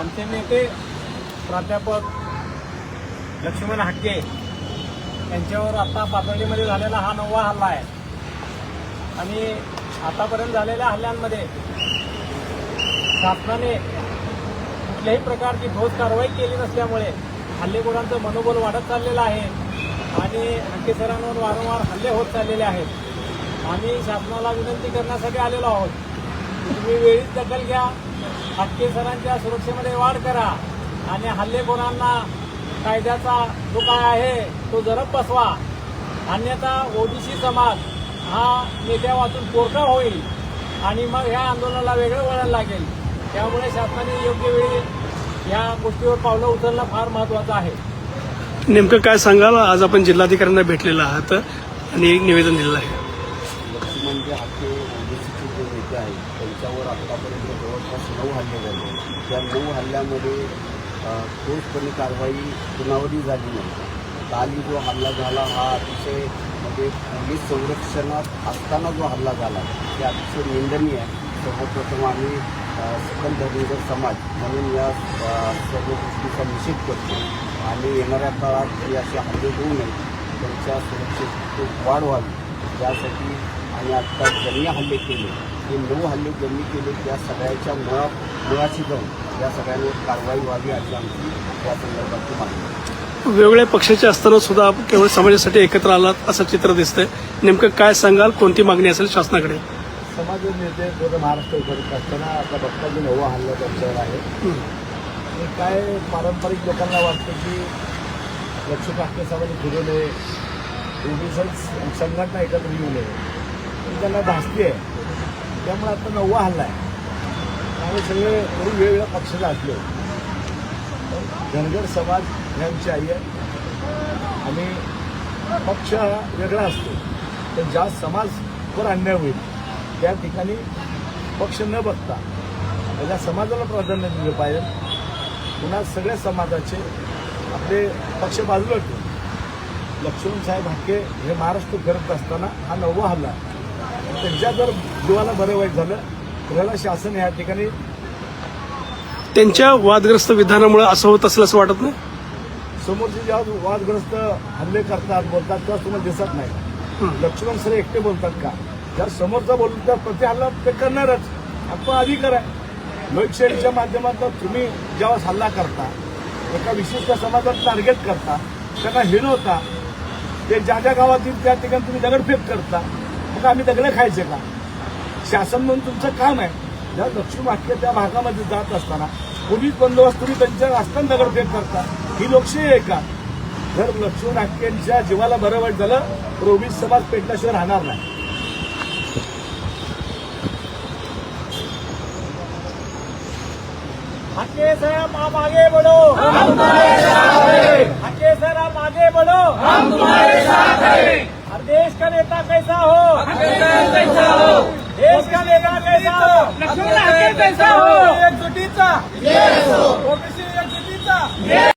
आमचे नेते प्राध्यापक लक्ष्मण हाके यांच्यावर आता पातळीमध्ये झालेला हा नववा हल्ला आहे. आणि आतापर्यंत झालेल्या हल्ल्यांमध्ये शासनाने कुठल्याही प्रकारची ठोस कारवाई केली नसल्यामुळे हल्लेखोरांचं मनोबल वाढत चाललेलं आहे आणि हक्के सरांवर वारंवार हल्ले होत चाललेले आहेत. आम्ही शासनाला विनंती करण्यासाठी आलेलो आहोत. तुम्ही वेळीच दखल घ्या. हक्के सरांच्या सुरक्षेमध्ये वाढ करा आणि हल्लेखोरांना कायद्याचा जो काय आहे तो जरब बसवा. अन्यथा ओबीसी समाज हा नेत्या वाचून पोरका होईल आणि मग ह्या आंदोलनाला वेगळं वळण लागेल. त्यामुळे शासनाने योग्य वेळी या गोष्टीवर पावलं उचलणं फार महत्वाचं आहे. नेमकं काय सांगाल? आज आपण जिल्हाधिकाऱ्यांना भेटलेला आहात आणि एक निवेदन दिलेलं आहे. म्हणजे जे हाके ओबीसीचे जे नेते आहेत त्यांच्यावर आत्तापर्यंत जवळपास नऊ हल्ले झाले. त्या नऊ हल्ल्यामध्ये ठोसपणे कारवाई कुणावरही झाली नाही. काली जो हल्ला झाला हा अतिशय म्हणजे पोलीस संरक्षणात असताना जो हल्ला झाला ते अतिशय निंदनीय आहे. सर्वप्रथम आम्ही सकल धर्मीकर समाज म्हणून या सर्व गोष्टीचा निषेध करतो. आणि येणाऱ्या काळात हे असे हल्ले होऊ नये त्यांच्या सुरक्षेत वाढ व्हावी. त्यासाठी आणि आत्ता ज्यांनी हल्ले केले हे नऊ हल्ले ज्यांनी केले त्या सगळ्याच्या मुळा मुळाशी जाऊन या सगळ्यांवर कारवाई व्हावी अशी आमची या संदर्भातली मागणी. वेगवेगळ्या पक्षाचे असताना सुद्धा आपण केवळ समाजासाठी एकत्र आलात असं चित्र दिसतंय. नेमकं काय सांगाल? कोणती मागणी असेल शासनाकडे? समाज नेते पूर्ण महाराष्ट्र करत असताना आता बघता जो नवा हल्ला त्यांच्यावर आहे. काय पारंपरिक लोकांना वाटतं की लक्ष काकेसाहेबांनी फिरू नये ओबीसी संघटना एकत्र येऊ नये. त्यांना भासली आहे. त्यामुळे आता नववा हल्ला आहे. त्यामुळे सगळे जरी वेगवेगळ्या पक्षाचे असले धनगर समाज ही आमची आई आहे. आणि पक्ष हा वेगळा असतो. तर ज्या समाजवर अन्याय होईल त्या ठिकाणी पक्ष न बघता त्याच्या समाजाला प्राधान्य दिलं पाहिजे. पुन्हा सगळ्या समाजाचे आपले पक्ष बाजूला ठेवून. लक्ष्मण साहेब हाके हे महाराष्ट्र करत असताना हा नववा हल्ला आहे. त्यांच्या जर जीवाला बरं वाईट झालं तर ह्याला शासन या ठिकाणी त्यांच्या वादग्रस्त विधानामुळे असं होत असेल असं वाटत नाही? समोरचे जेव्हा वादग्रस्त हल्ले करतात बोलतात तेव्हा तुम्हाला दिसत नाही. लक्ष्मण सर एकटे बोलतात का? जर समोरचा बोलतो तर प्रति हल्ला ते करणारच. आपण अधिकार आहे. लोकशाहीच्या माध्यमातून तुम्ही जेव्हा हल्ला करता एका विशिष्ट समाजात टार्गेट करता त्यांना हिनवता ते ज्या ज्या गावातील त्या ठिकाणी तुम्ही दगडफेक करता मग आम्ही दगडं खायचे का? शासन म्हणून तुमचं काम आहे. ज्या दक्षिण वाक्य त्या भागामध्ये जात असताना पोलीस बंदोबस्त तुम्ही त्यांच्या असताना दगडफेक करता ही लोकशाही आहे का? जर लक्ष्मण हाकेंच्या जीवाला बरं वाईट झालं ओबीसी समाज पेटल्याशिवाय राहणार नाही. हाके साहब आप आगे बढ़ो. हम तुम्हारे साथ हैं. हाके सर आप आगे बढ़ो. हम तुम्हारे साथ हैं. देश का नेता कैसा हो? कैसा हो देश का नेता कैसा हो? कैसा हो? एकजुटीचा ओबीसी एकजुटीचा